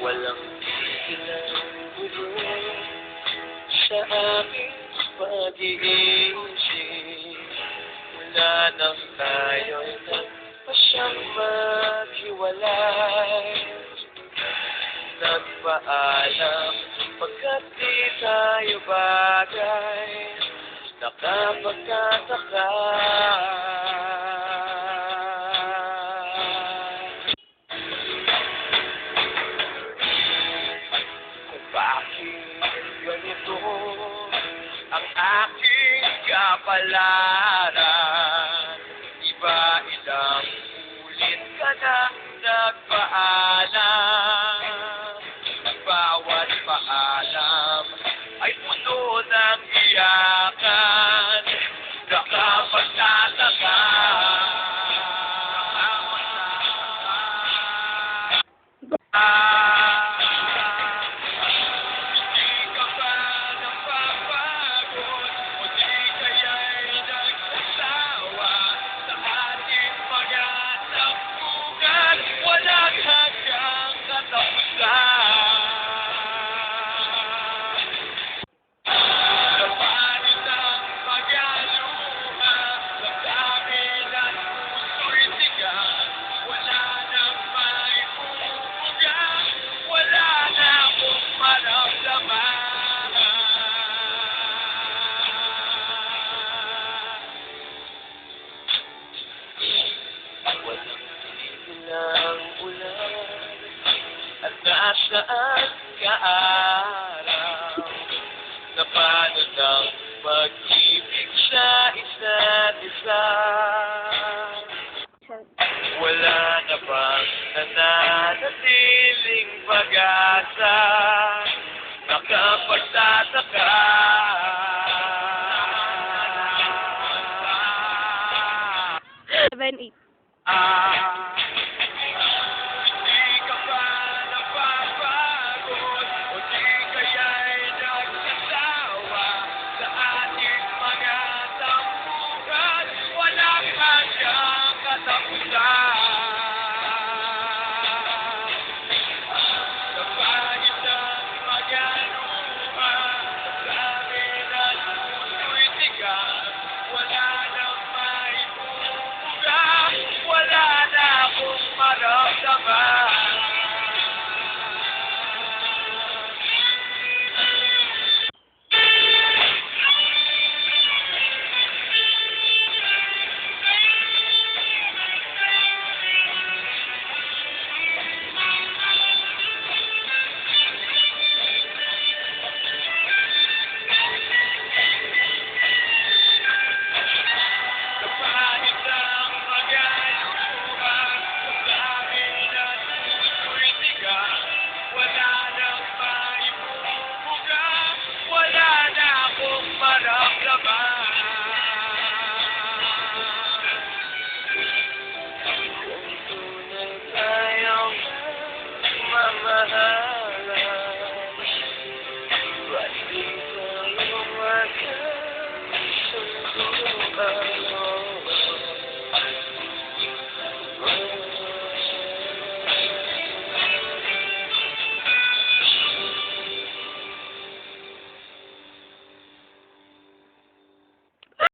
Walang tigilang gulo sa aking pag-iisip. Wala nang tayo'y nagpasyang maghiwalay. Nagpaalam pagkat di tayo bagay Nakapagkataka aking kapalaran Iba ilang ulit ka na nagpaalam. Bawat paalam ay puno ng iyakan saan ka araw na panod ng pag-ibig sa isa't isa. Wala na bang nananatiling pag-asa? Nakapagtataka. Seven, eight. Ah. Bye.